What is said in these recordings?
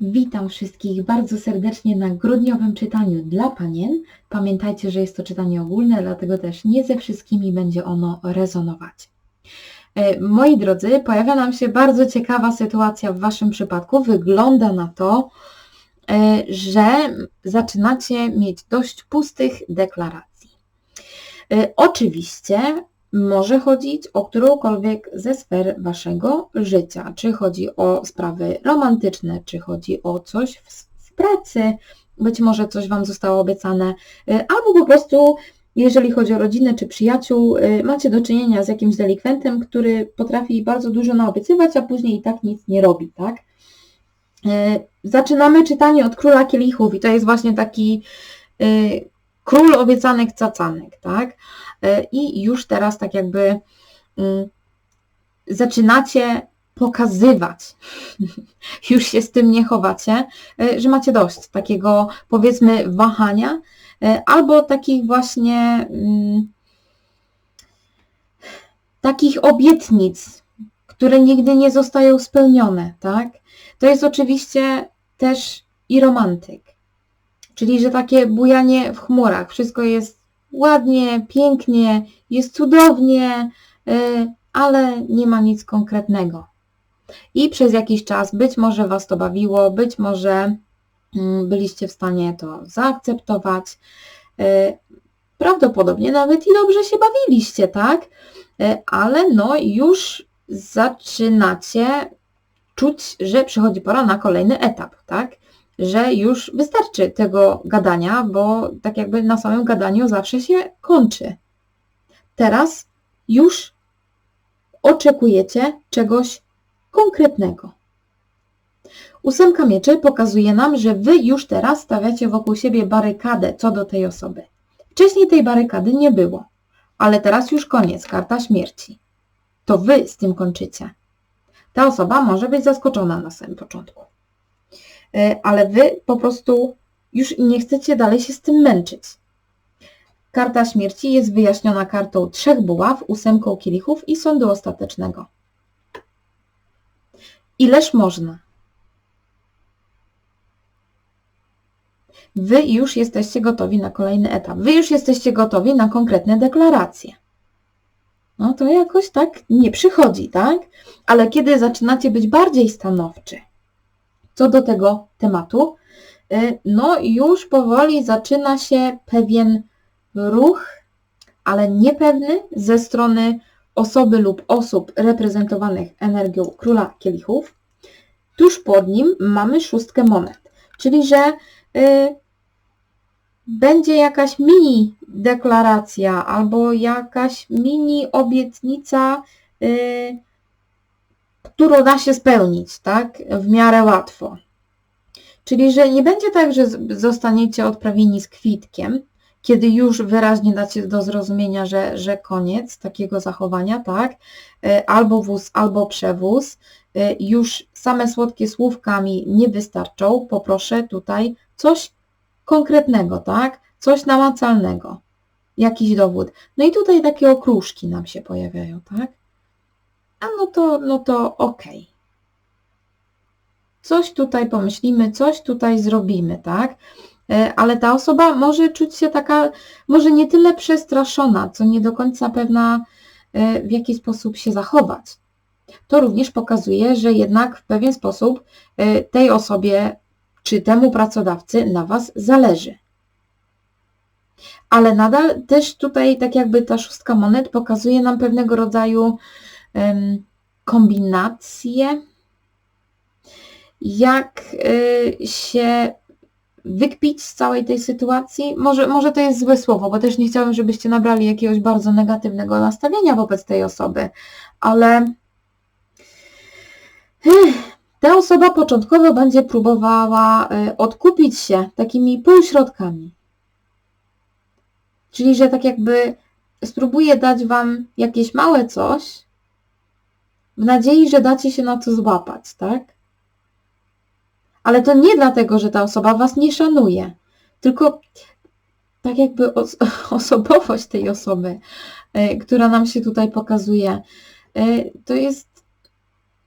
Witam wszystkich bardzo serdecznie na grudniowym czytaniu dla panien. Pamiętajcie, że jest to czytanie ogólne, dlatego też nie ze wszystkimi będzie ono rezonować. E, Moi drodzy, pojawia nam się bardzo ciekawa sytuacja w Waszym przypadku. Wygląda na to, e, że zaczynacie mieć dość pustych deklaracji. E, Oczywiście może chodzić o którąkolwiek ze sfer Waszego życia. Czy chodzi o sprawy romantyczne, czy chodzi o coś w, w pracy, być może coś Wam zostało obiecane, y, albo po prostu, jeżeli chodzi o rodzinę czy przyjaciół, y, macie do czynienia z jakimś delikwentem, który potrafi bardzo dużo naobiecywać, a później i tak nic nie robi, tak? Y, Zaczynamy czytanie od Króla Kielichów i to jest właśnie taki król obiecanych cacanek, tak? E, I już teraz tak jakby mm, zaczynacie pokazywać, już się z tym nie chowacie, e, że macie dość takiego powiedzmy wahania e, albo takich właśnie mm, takich obietnic, które nigdy nie zostają spełnione, tak? To jest oczywiście też i romantyk. Czyli, że takie bujanie w chmurach, wszystko jest ładnie, pięknie, jest cudownie, y, ale nie ma nic konkretnego. I przez jakiś czas być może Was to bawiło, być może mm, byliście w stanie to zaakceptować. Y, Prawdopodobnie nawet i dobrze się bawiliście, tak? Y, Ale no już zaczynacie czuć, że przychodzi pora na kolejny etap, tak? Że już wystarczy tego gadania, bo tak jakby na samym gadaniu zawsze się kończy. Teraz już oczekujecie czegoś konkretnego. Ósemka mieczy pokazuje nam, że wy już teraz stawiacie wokół siebie barykadę co do tej osoby. Wcześniej tej barykady nie było, ale teraz już koniec, karta śmierci. To wy z tym kończycie. Ta osoba może być zaskoczona na samym początku. E, ale wy po prostu już nie chcecie dalej się z tym męczyć. Karta śmierci jest wyjaśniona kartą trzech buław, ósemką kielichów i sądu ostatecznego. Ileż można? Wy już jesteście gotowi na kolejny etap. Wy już jesteście gotowi na konkretne deklaracje. No to jakoś tak nie przychodzi, tak? Ale kiedy zaczynacie być bardziej stanowczy, co do tego tematu, y, no już powoli zaczyna się pewien ruch, ale niepewny ze strony osoby lub osób reprezentowanych energią króla kielichów. Tuż pod nim mamy szóstkę monet, czyli że y, będzie jakaś mini deklaracja albo jakaś mini obietnica, y, którą da się spełnić, tak, w miarę łatwo. Czyli, że nie będzie tak, że zostaniecie odprawieni z kwitkiem, kiedy już wyraźnie dacie do zrozumienia, że, że koniec takiego zachowania, tak, e, albo wóz, albo przewóz, e, już same słodkie słówkami nie wystarczą, poproszę tutaj coś konkretnego, tak, coś namacalnego, jakiś dowód. No i tutaj takie okruszki nam się pojawiają, tak a no to, no to okej. Okay. Coś tutaj pomyślimy, coś tutaj zrobimy, tak? E, ale ta osoba może czuć się taka, może nie tyle przestraszona, co nie do końca pewna, e, w jaki sposób się zachować. To również pokazuje, że jednak w pewien sposób e, tej osobie czy temu pracodawcy na Was zależy. Ale nadal też tutaj, tak jakby ta szóstka monet pokazuje nam pewnego rodzaju kombinacje, jak y, się wykpić z całej tej sytuacji. Może, może to jest złe słowo, bo też nie chciałabym, żebyście nabrali jakiegoś bardzo negatywnego nastawienia wobec tej osoby, ale ta osoba początkowo będzie próbowała y, odkupić się takimi półśrodkami. Czyli, że tak jakby spróbuje dać Wam jakieś małe coś, w nadziei, że dacie się na to złapać, tak? Ale to nie dlatego, że ta osoba was nie szanuje, tylko tak jakby os osobowość tej osoby, y, która nam się tutaj pokazuje, y, to jest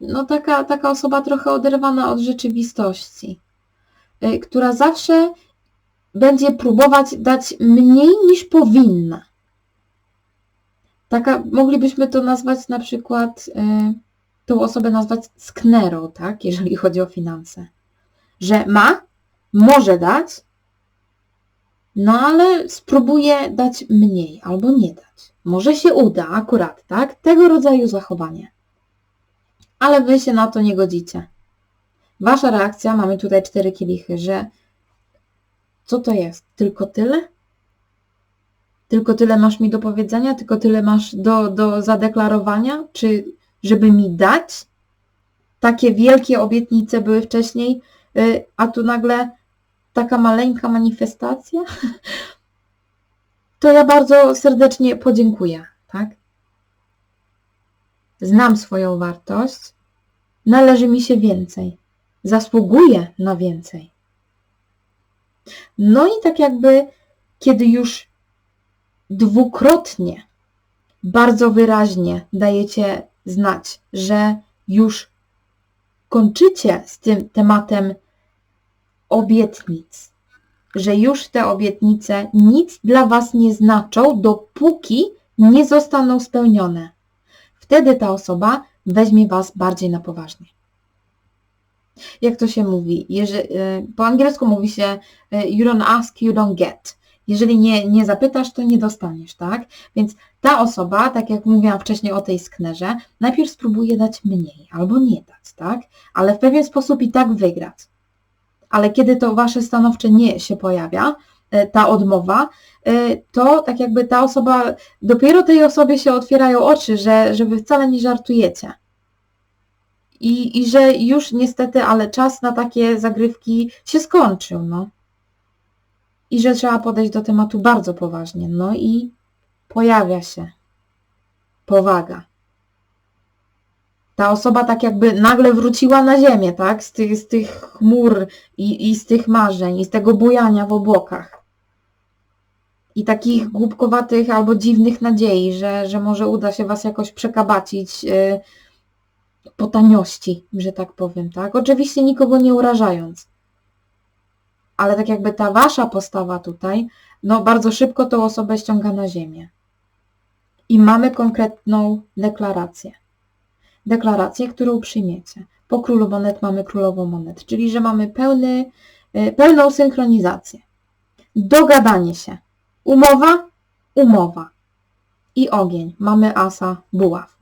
no taka, taka osoba trochę oderwana od rzeczywistości, y, która zawsze będzie próbować dać mniej niż powinna. Taka, moglibyśmy to nazwać na przykład, y, tą osobę nazwać sknerą, tak, jeżeli chodzi o finanse. Że ma, może dać, no ale spróbuje dać mniej albo nie dać. Może się uda akurat, tak? Tego rodzaju zachowanie. Ale wy się na to nie godzicie. Wasza reakcja, mamy tutaj cztery kielichy, że co to jest? Tylko tyle? Tylko tyle masz mi do powiedzenia? Tylko tyle masz do, do zadeklarowania? Czy żeby mi dać? Takie wielkie obietnice były wcześniej, y, a tu nagle taka maleńka manifestacja? To ja bardzo serdecznie podziękuję, tak? Znam swoją wartość, należy mi się więcej, zasługuję na więcej. No i tak jakby, kiedy już dwukrotnie, bardzo wyraźnie dajecie znać, że już kończycie z tym tematem obietnic, że już te obietnice nic dla Was nie znaczą, dopóki nie zostaną spełnione. Wtedy ta osoba weźmie Was bardziej na poważnie. Jak to się mówi? Jeżeli, po angielsku mówi się you don't ask, you don't get. Jeżeli nie, nie zapytasz, to nie dostaniesz, tak? Więc ta osoba, tak jak mówiłam wcześniej o tej sknerze, najpierw spróbuje dać mniej albo nie dać, tak? Ale w pewien sposób i tak wygrać ale kiedy to wasze stanowcze nie się pojawia, e, ta odmowa, e, to tak jakby ta osoba, dopiero tej osobie się otwierają oczy, że, że wy wcale nie żartujecie. I, I że już niestety, ale czas na takie zagrywki się skończył, no. I że trzeba podejść do tematu bardzo poważnie. No i pojawia się powaga ta osoba tak jakby nagle wróciła na ziemię, tak? Z tych, z tych chmur i, i z tych marzeń, i z tego bujania w obłokach. I takich głupkowatych albo dziwnych nadziei, że, że może uda się Was jakoś przekabacić yy, po taniości, że tak powiem, tak? Oczywiście nikogo nie urażając. Ale tak jakby ta Wasza postawa tutaj, no bardzo szybko tą osobę ściąga na ziemię. I mamy konkretną deklarację deklarację, którą przyjmiecie. Po królu monet mamy królową monet, czyli że mamy pełny, y, pełną synchronizację. Dogadanie się. Umowa, umowa. I ogień. Mamy asa, buław.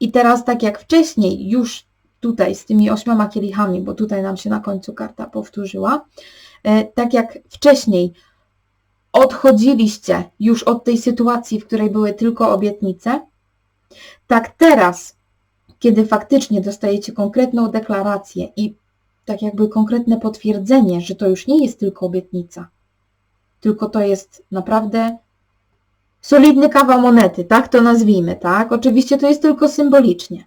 I teraz tak jak wcześniej już tutaj z tymi ośmioma kielichami, bo tutaj nam się na końcu karta powtórzyła, y, tak jak wcześniej odchodziliście już od tej sytuacji, w której były tylko obietnice, tak teraz kiedy faktycznie dostajecie konkretną deklarację i tak jakby konkretne potwierdzenie, że to już nie jest tylko obietnica, tylko to jest naprawdę solidny kawał monety, tak to nazwijmy, tak? Oczywiście to jest tylko symbolicznie,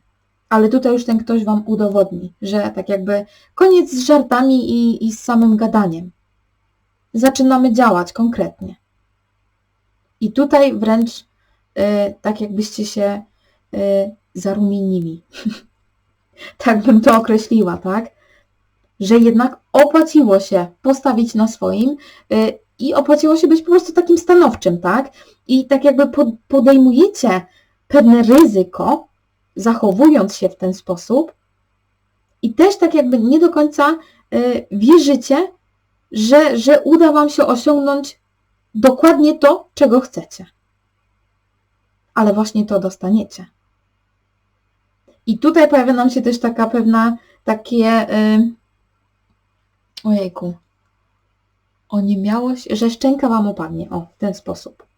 ale tutaj już ten ktoś Wam udowodni, że tak jakby koniec z żartami i, i z samym gadaniem. Zaczynamy działać konkretnie. I tutaj wręcz y, tak jakbyście się y, zarumienili. tak bym to określiła, tak? Że jednak opłaciło się postawić na swoim yy, i opłaciło się być po prostu takim stanowczym, tak? I tak jakby podejmujecie pewne ryzyko, zachowując się w ten sposób i też tak jakby nie do końca yy, wierzycie, że, że uda Wam się osiągnąć dokładnie to, czego chcecie. Ale właśnie to dostaniecie. I tutaj pojawia nam się też taka pewna, takie, yy, ojejku, oniemiałość, że szczęka Wam opadnie, o, w ten sposób.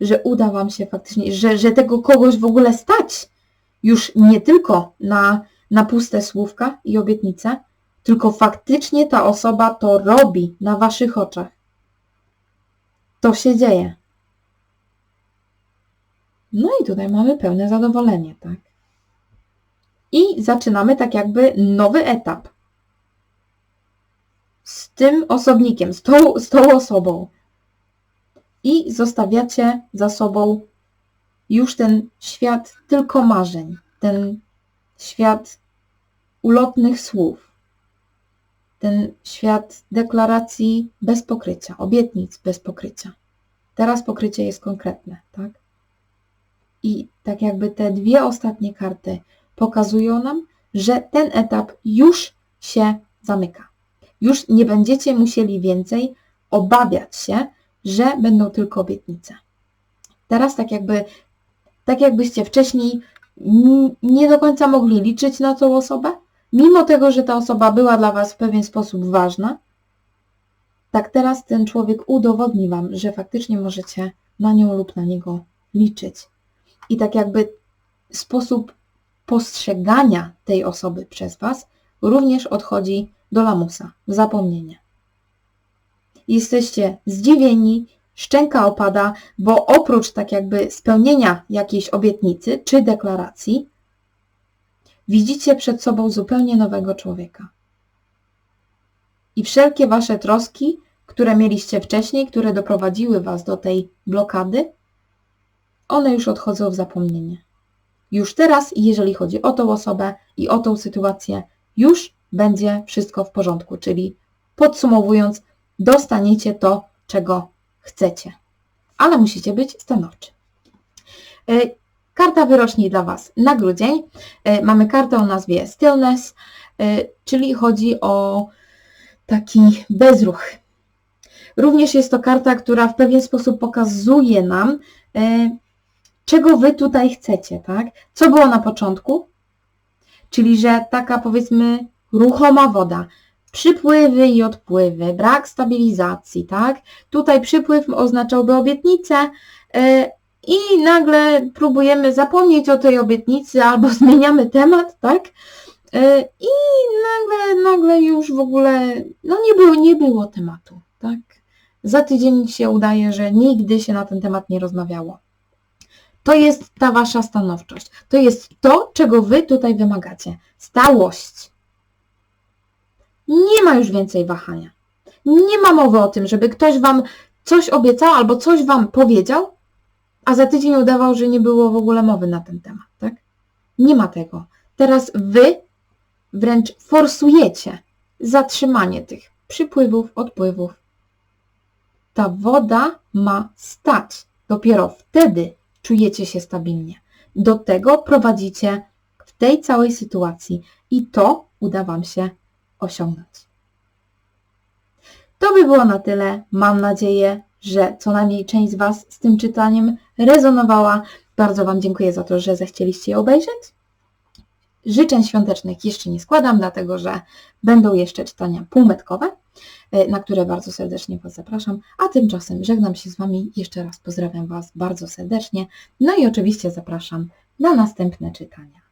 Że uda Wam się faktycznie, że, że tego kogoś w ogóle stać już nie tylko na, na puste słówka i obietnice, tylko faktycznie ta osoba to robi na Waszych oczach. To się dzieje. No i tutaj mamy pełne zadowolenie, tak? I zaczynamy tak jakby nowy etap. Z tym osobnikiem, z tą, z tą osobą. I zostawiacie za sobą już ten świat tylko marzeń, ten świat ulotnych słów, ten świat deklaracji bez pokrycia, obietnic bez pokrycia. Teraz pokrycie jest konkretne, tak? I tak jakby te dwie ostatnie karty pokazują nam, że ten etap już się zamyka. Już nie będziecie musieli więcej obawiać się, że będą tylko obietnice. Teraz tak jakby, tak jakbyście wcześniej nie do końca mogli liczyć na tą osobę, mimo tego, że ta osoba była dla Was w pewien sposób ważna, tak teraz ten człowiek udowodni Wam, że faktycznie możecie na nią lub na niego liczyć. I tak jakby sposób postrzegania tej osoby przez Was również odchodzi do lamusa, w zapomnienie. Jesteście zdziwieni, szczęka opada, bo oprócz tak jakby spełnienia jakiejś obietnicy czy deklaracji, widzicie przed sobą zupełnie nowego człowieka. I wszelkie wasze troski, które mieliście wcześniej, które doprowadziły was do tej blokady, one już odchodzą w zapomnienie. Już teraz, jeżeli chodzi o tą osobę i o tą sytuację, już będzie wszystko w porządku, czyli podsumowując, dostaniecie to, czego chcecie. Ale musicie być stanowczy. E, karta wyrocznie dla Was na grudzień. E, mamy kartę o nazwie Stillness, e, czyli chodzi o taki bezruch. Również jest to karta, która w pewien sposób pokazuje nam, czego Wy tutaj chcecie, tak? Co było na początku? Czyli, że taka powiedzmy ruchoma woda, przypływy i odpływy, brak stabilizacji, tak? Tutaj przypływ oznaczałby obietnicę yy, i nagle próbujemy zapomnieć o tej obietnicy albo zmieniamy temat, tak? Yy, I nagle, nagle już w ogóle, no nie było, nie było tematu, tak? Za tydzień się udaje, że nigdy się na ten temat nie rozmawiało. To jest ta wasza stanowczość. To jest to, czego wy tutaj wymagacie. Stałość. Nie ma już więcej wahania. Nie ma mowy o tym, żeby ktoś wam coś obiecał albo coś wam powiedział, a za tydzień udawał, że nie było w ogóle mowy na ten temat, tak? Nie ma tego. Teraz wy wręcz forsujecie zatrzymanie tych przypływów, odpływów. Ta woda ma stać. Dopiero wtedy czujecie się stabilnie. Do tego prowadzicie w tej całej sytuacji i to uda Wam się osiągnąć. To by było na tyle. Mam nadzieję, że co najmniej część z Was z tym czytaniem rezonowała. Bardzo Wam dziękuję za to, że zechcieliście je obejrzeć. Życzeń świątecznych jeszcze nie składam, dlatego że będą jeszcze czytania półmetkowe, e, na które bardzo serdecznie Was zapraszam. A tymczasem żegnam się z Wami. Jeszcze raz pozdrawiam Was bardzo serdecznie. No i oczywiście zapraszam na następne czytania.